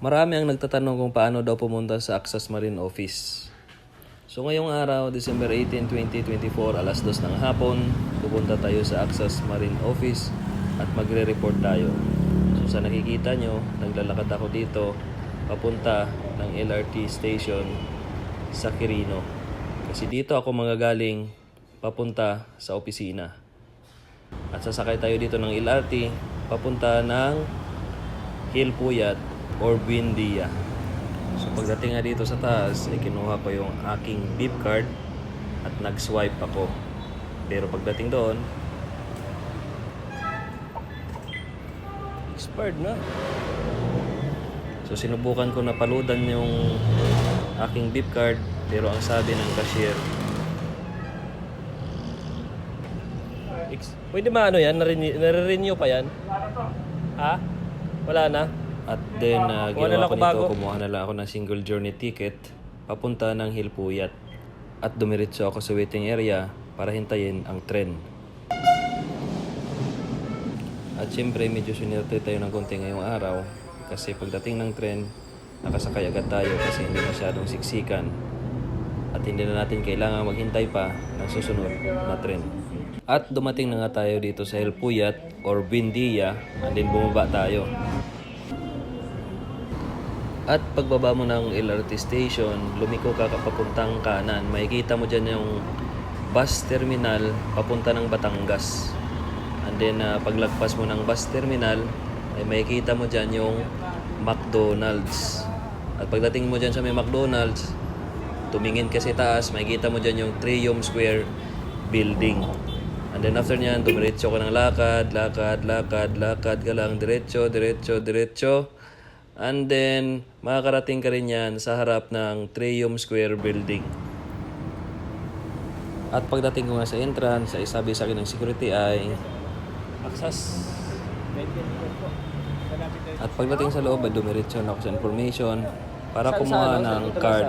Marami ang nagtatanong kung paano daw pumunta sa Access Marine Office. So ngayong araw, December 18, 2024, alas 2 ng hapon, pupunta tayo sa Access Marine Office at magre-report tayo. So sa nakikita nyo, naglalakad ako dito papunta ng LRT station sa Quirino. Kasi dito ako magagaling papunta sa opisina. At sasakay tayo dito ng LRT papunta ng Hilpuyat or Buendia. So pagdating nga dito sa taas, ay kinuha ko yung aking beep card at nag-swipe ako. Pero pagdating doon, expired na. So sinubukan ko na paludan yung aking beep card pero ang sabi ng cashier Pwede ba ano yan? Nare-renew pa yan? Ha? Wala na? At then, uh, Kuha na ginawa ko ako nito, bago. kumuha na lang ako ng single journey ticket papunta ng Hilpuyat. At dumiretso ako sa waiting area para hintayin ang tren. At syempre, medyo sinerte tayo ng konti ngayong araw kasi pagdating ng tren, nakasakay agad tayo kasi hindi masyadong siksikan at hindi na natin kailangan maghintay pa ng susunod na tren. At dumating na nga tayo dito sa Hilpuyat or Buendia and then bumaba tayo. At pagbaba mo ng LRT station, lumiko ka papuntang kanan. Makikita mo dyan yung bus terminal papunta ng Batangas. And then ah, paglagpas mo ng bus terminal, ay makikita mo dyan yung McDonald's. At pagdating mo dyan sa may McDonald's, tumingin ka sa taas, makikita mo dyan yung Triumph Square building. And then after nyan, dumiretso ka ng lakad, lakad, lakad, lakad ka lang, diretso, diretso, diretso. And then, makakarating ka rin yan sa harap ng Triumph Square building. At pagdating ko nga sa entrance, ay sabi sa akin ng security ay Access. At pagdating sa loob, ay dumiretso na ako sa information para kumuha ng card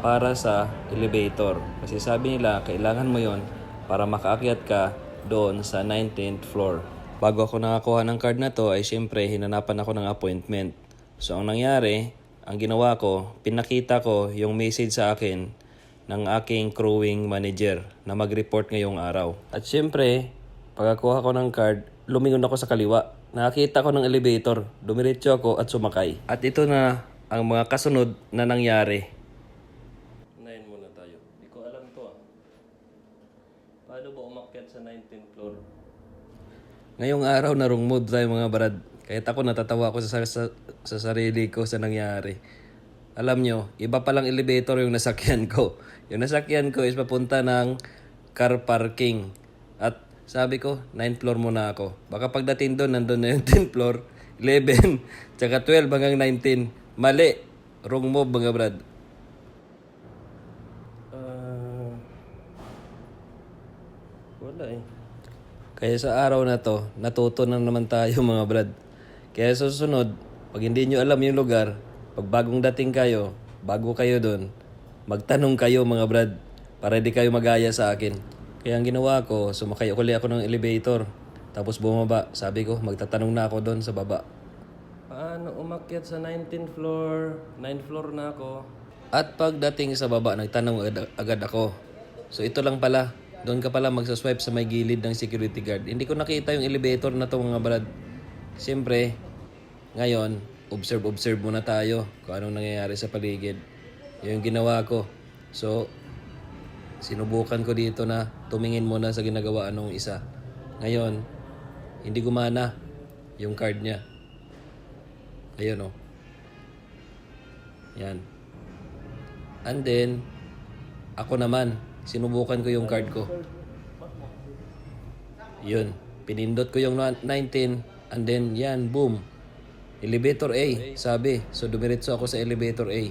para sa elevator. Kasi sabi nila, kailangan mo yon para makaakyat ka doon sa 19th floor. Bago ako nakakuha ng card na to, ay siyempre hinanapan ako ng appointment. So ang nangyari, ang ginawa ko, pinakita ko yung message sa akin ng aking crewing manager na mag-report ngayong araw. At siyempre, pagkakuha ko ng card, lumingon ako sa kaliwa. Nakakita ko ng elevator, dumiretso ako at sumakay. At ito na ang mga kasunod na nangyari. Unahin muna tayo. Hindi ko alam to ah. Paano ba umakyat sa 19th floor? Ngayong araw na wrong mood tayo mga brad. Kahit ako natatawa ako sa, sa, sa sarili ko sa nangyari. Alam nyo, iba palang elevator yung nasakyan ko. Yung nasakyan ko is papunta ng car parking. At sabi ko, 9th floor muna ako. Baka pagdating doon, nandun na yung 10th floor, 11, tsaka 12 hanggang 19. Mali. Wrong move mga brad. Ah, wala eh. Kaya sa araw na to, natuto na naman tayo mga brad. Kaya sa susunod, pag hindi nyo alam yung lugar, pag bagong dating kayo, bago kayo doon, magtanong kayo mga brad para di kayo magaya sa akin. Kaya ang ginawa ko, sumakay uli ako ng elevator. Tapos bumaba, sabi ko, magtatanong na ako doon sa baba. Paano umakyat sa 19th floor? 9th floor na ako. At pagdating sa baba, nagtanong agad, agad ako. So ito lang pala, doon ka pala magsaswipe sa may gilid ng security guard. Hindi ko nakita yung elevator na to mga brad. Siyempre, ngayon, observe-observe muna tayo kung anong nangyayari sa paligid. Yun yung ginawa ko. So, sinubukan ko dito na tumingin muna sa ginagawa nung isa. Ngayon, hindi gumana yung card niya. Ayun oh. Yan. And then, ako naman, sinubukan ko yung card ko. Yun. Pinindot ko yung na- 19 and then yan, boom. Elevator A, sabi. So dumiretso ako sa elevator A.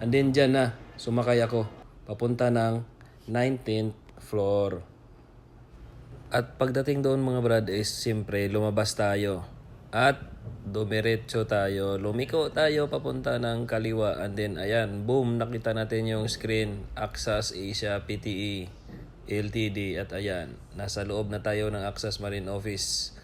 And then dyan na, sumakay ako. Papunta ng 19th floor. At pagdating doon mga brad is siyempre lumabas tayo. At dumiretso tayo. Lumiko tayo papunta ng kaliwa. And then ayan, boom, nakita natin yung screen. Axas Asia PTE LTD. At ayan, nasa loob na tayo ng Axas Marine Office.